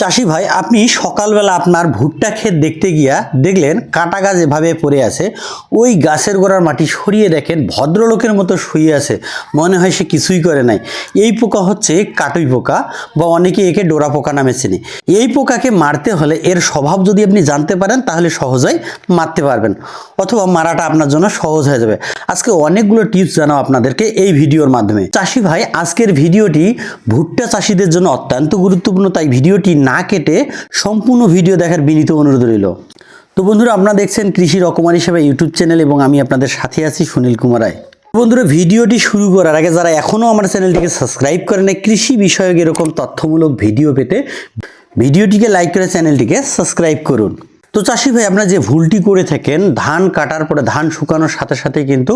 চাষি ভাই, আপনি সকালবেলা আপনার ভুট্টা ক্ষেত দেখতে গিয়া দেখলেন কাটা গাছ এভাবে পড়ে আছে। ওই গাছের গোড়ার মাটি সরিয়ে দেখেন ভদ্রলোকের মতো শুয়ে আছে। মনে হয় সে কিছুই করে নাই। এই পোকা হচ্ছে কাটুই পোকা বা অনেকে একে ডোরা পোকা নামে চেনে। এই পোকাকে মারতে হলে এর স্বভাব যদি আপনি জানতে পারেন, তাহলে সহজেই মারতে পারবেন। অথবা মারাটা আপনার জন্য সহজ হয়ে যাবে। আজকে অনেকগুলো টিপস জানাও আপনাদেরকে এই ভিডিওর মাধ্যমে। চাষি ভাই, আজকের ভিডিওটি ভুট্টা চাষিদের জন্য অত্যন্ত গুরুত্বপূর্ণ, তাই ভিডিওটি না কেটে সম্পূর্ণ ভিডিও দেখার বিনীত অনুরোধ রইল। তো বন্ধুরা আপনারা দেখছেন কৃষি রকমারি সেবা ইউটিউব চ্যানেল এবং আমি আপনাদের সাথে আছি সুনীল কুমার রায়। বন্ধুরা ভিডিওটি শুরু করার আগে যারা এখনও আমার চ্যানেলটিকে সাবস্ক্রাইব করে নাই, কৃষি বিষয়ক এরকম তথ্যমূলক ভিডিও পেতে ভিডিওটিকে লাইক করে চ্যানেলটিকে সাবস্ক্রাইব করুন। তো চাষি ভাই আপনারা যে ভুলটি করে থাকেন ধান কাটার পরে ধান শুকানোর সাথে সাথে কিন্তু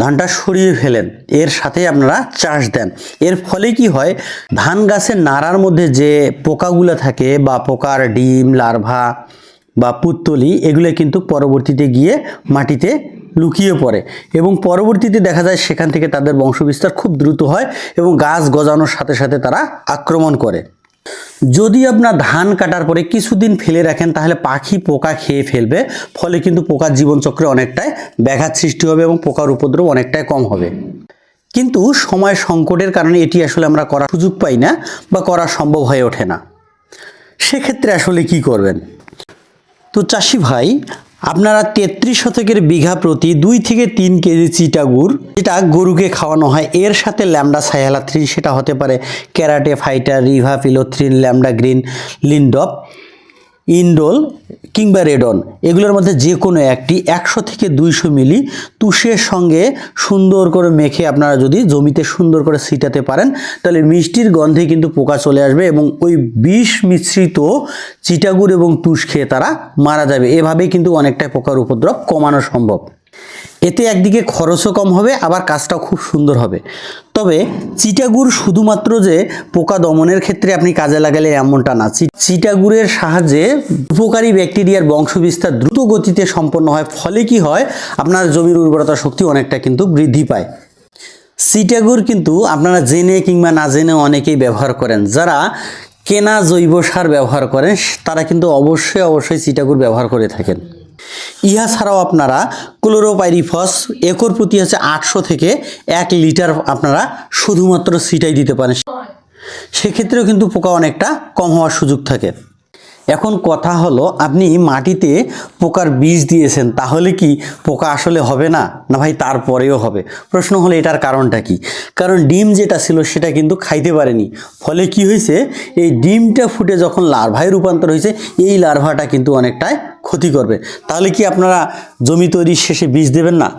ধানটা সরিয়ে ফেলেন। এর সাথে আপনারা চাষ দেন। এর ফলে কি হয়, ধান গাছের নাড়ার মধ্যে যে পোকাগুলো থাকে বা পোকার ডিম, লার্ভা বা পুত্তলি, এগুলো কিন্তু পরবর্তীতে গিয়ে মাটিতে লুকিয়ে পড়ে এবং পরবর্তীতে দেখা যায় সেখান থেকে তাদের বংশবিস্তার খুব দ্রুত হয় এবং গাছ গজানোর সাথে সাথে তারা আক্রমণ করে। যদি আপনার ধান কাটার পরে কিছুদিন ফেলে রাখেন, তাহলে পাখি পোকা খেয়ে ফেলবে। ফলে কিন্তু পোকার জীবনচক্রে অনেকটাই ব্যাঘাত সৃষ্টি হবে এবং পোকার উপদ্রব অনেকটাই কম হবে। কিন্তু সময় সংকটের কারণে এটি আসলে আমরা করার সুযোগ পাই না বা করা সম্ভব হয়ে ওঠে না। সেক্ষেত্রে আসলে কি করবেন? তো চাষি ভাই আপনারা তেত্রিশ শতকের বিঘা প্রতি দুই থেকে তিন কেজি চিটা গুড়, যেটা গরুকে খাওয়ানো হয়, এর সাথে ল্যামডা সাইহালাথ্রিন সেটা হতে পারে ক্যারাটে ফাইটার রিভা ফিলোথ্রিন ল্যামডা গ্রিন, লিনডপ। ইনডোল কিংবা রেডন, এগুলোর মধ্যে যে কোনো একটি একশো থেকে দুইশো মিলি তুষের সঙ্গে সুন্দর করে মেখে আপনারা যদি জমিতে সুন্দর করে ছিটাতে পারেন, তাহলে মিষ্টির গন্ধে কিন্তু পোকা চলে আসবে এবং ওই বিষ মিশ্রিত চিটাগুড় এবং তুষ খেয়ে তারা মারা যাবে। এভাবেই কিন্তু অনেকটাই পোকার উপদ্রব কমানো সম্ভব। এতে একদিকে খরচও কম হবে, আবার কাজটাও খুব সুন্দর হবে। তবে চিটাগুড় শুধুমাত্র যে পোকা দমনের ক্ষেত্রে আপনি কাজে লাগালে এমনটা না। চিটাগুড়ের সাহায্যে উপকারী ব্যাকটেরিয়ার বংশবিস্তার দ্রুত গতিতে সম্পন্ন হয়, ফলে কি হয়? আপনার জমির উর্বরতা শক্তি অনেকটা কিন্তু বৃদ্ধি পায়। সিটাগুড় কিন্তু আপনারা জেনে কিংবা না জেনে অনেকেই ব্যবহার করেন। যারা কেনা জৈব সার ব্যবহার করেন, তারা কিন্তু অবশ্যই অবশ্যই সিটাগুড় ব্যবহার করে থাকেন। ইহা ছাড়াও আপনারা ক্লোরোপাইরিফস একর প্রতি হচ্ছে আটশো থেকে এক লিটার আপনারা শুধুমাত্র সিটাই দিতে পারেন। সেক্ষেত্রেও কিন্তু পোকা অনেকটা কম হওয়ার সুযোগ থাকে। এখন কথা হলো, আপনি মাটিতে পোকার বীজ দিয়েছেন, তাহলে কি পোকা আসলে হবে না? না ভাই, তারপরেও হবে। প্রশ্ন হলো, এটার কারণটা কি? কারণ ডিম যেটা ছিল, সেটা কিন্তু খাইতে পারেনি। ফলে কি হয়েছে? এই ডিমটা ফুটে যখন লার্ভায় রূপান্তর হয়েছে, এই লার্ভাটা কিন্তু অনেকটাই ক্ষতি করবে। তাহলে কি আপনারা জমি তৈরির শেষে বীজ দেবেন না?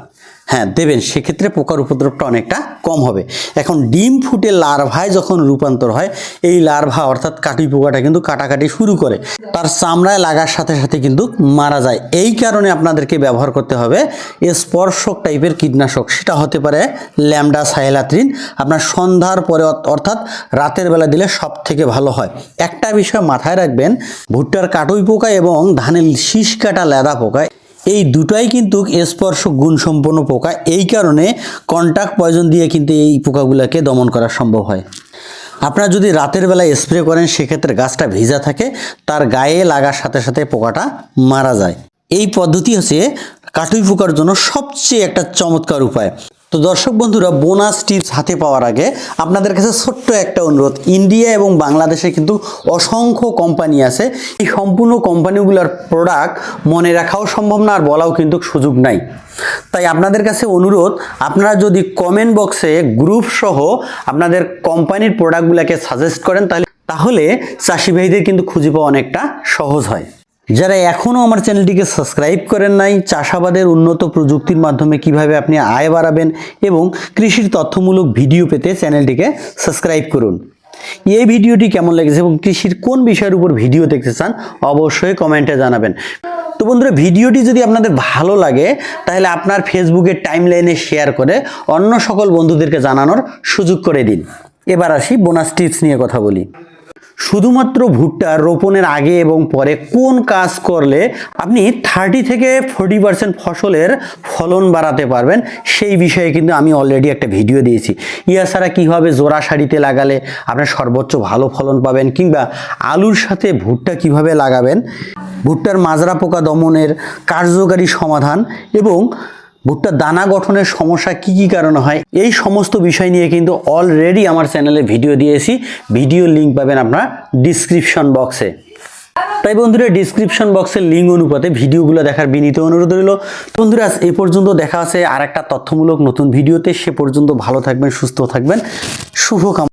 হ্যাঁ দেবেন। সেক্ষেত্রে পোকার উপদ্রবটা অনেকটা কম হবে। এখন ডিম ফুটে লার্ভায় যখন রূপান্তর হয়, এই লার্ভা অর্থাৎ কাটি পোকাটা কিন্তু কাটাকাটি শুরু করে। তার চামড়ায় লাগার সাথে সাথে কিন্তু মারা যায়। এই কারণে আপনাদেরকে ব্যবহার করতে হবে স্পর্শক টাইপের কীটনাশক। সেটা হতে পারে ল্যামডা সাইলাত্রিন আপনার সন্ধ্যার পরে অর্থ- অর্থাৎ রাতের বেলা দিলে সব থেকে ভালো হয়। একটা বিষয় মাথায় রাখবেন, ভুট্টার কাটুই পোকা এবং ধানের শীষ কাটা লেদা পোকা এই দুটাই কিন্তু স্পর্শ গুণসম্পন্ন পোকা। এই কারণে কন্টাক্ট পয়জন দিয়ে কিন্তু এই পোকাগুলোকে দমন করা সম্ভব হয়। আপনারা যদি রাতের বেলায় স্প্রে করেন, সেক্ষেত্রে গাছটা ভিজা থাকে, তার গায়ে লাগার সাথে সাথে পোকাটা মারা যায়। এই পদ্ধতি হচ্ছে কাটুই পোকার জন্য সবচেয়ে একটা চমৎকার উপায়। তো দর্শক বন্ধুরা বোনাস টিপস হাতে পাওয়ার আগে আপনাদের কাছে ছোট্ট একটা অনুরোধ। ইন্ডিয়া এবং বাংলাদেশে কিন্তু অসংখ্য কোম্পানি আছে। এই সম্পূর্ণ কোম্পানিগুলোর প্রোডাক্ট মনে রাখাও সম্ভব না আর বলাও কিন্তু সুযোগ নাই। তাই আপনাদের কাছে অনুরোধ, আপনারা যদি কমেন্ট বক্সে গ্রুপ সহ আপনাদের কোম্পানির প্রোডাক্টগুলোকে সাজেস্ট করেন, তাহলে তাহলে চাষি ভাইদের কিন্তু খুঁজে পাওয়া অনেকটা সহজ হয়। যারা এখনও আমার চ্যানেলটিকে সাবস্ক্রাইব করেন নাই, চাষাবাদের উন্নত প্রযুক্তির মাধ্যমে কীভাবে আপনি আয় বাড়াবেন এবং কৃষির তথ্যমূলক ভিডিও পেতে চ্যানেলটিকে সাবস্ক্রাইব করুন। এই ভিডিওটি কেমন লেগেছে এবং কৃষির কোন বিষয়ের উপর ভিডিও দেখতে চান, অবশ্যই কমেন্টে জানাবেন। তো বন্ধুরা, ভিডিওটি যদি আপনাদের ভালো লাগে, তাহলে আপনার ফেসবুকের টাইম লাইনে শেয়ার করে অন্য সকল বন্ধুদেরকে জানানোর সুযোগ করে দিন। এবার আসি বোনাস টিপস নিয়ে কথা বলি। শুধুমাত্র ভুট্টা রোপণের আগে এবং পরে কোন কাজ করলে আপনি থার্টি থেকে ফোর্টি পার্সেন্ট ফসলের ফলন বাড়াতে পারবেন, সেই বিষয়ে কিন্তু আমি অলরেডি একটা ভিডিও দিয়েছি। ইয়া ছাড়া কীভাবে জোড়া শাড়িতে লাগালে আপনার সর্বোচ্চ ভালো ফলন পাবেন কিংবা আলুর সাথে ভুট্টা কীভাবে লাগাবেন? ভুট্টার মাজরা পোকা দমনের কার্যকারী সমাধান এবং ভুট্টার দানা গঠনের সমস্যা কি কি কারণে হয়, এই সমস্ত বিষয় নিয়ে কিন্তু অলরেডি আমার চ্যানেলে ভিডিও দিয়েছি। ভিডিও লিঙ্ক পাবেন আপনার ডিসক্রিপশন বক্সে তাই বন্ধুরা ডিসক্রিপশন বক্সের লিঙ্ক অনুপাতে ভিডিওগুলো দেখার বিনীত অনুরোধ রইল। বন্ধুরা, আজ এই পর্যন্ত দেখা আছে আর একটা তথ্যমূলক নতুন ভিডিওতে সে পর্যন্ত ভালো থাকবেন, সুস্থ থাকবেন। শুভকামনা।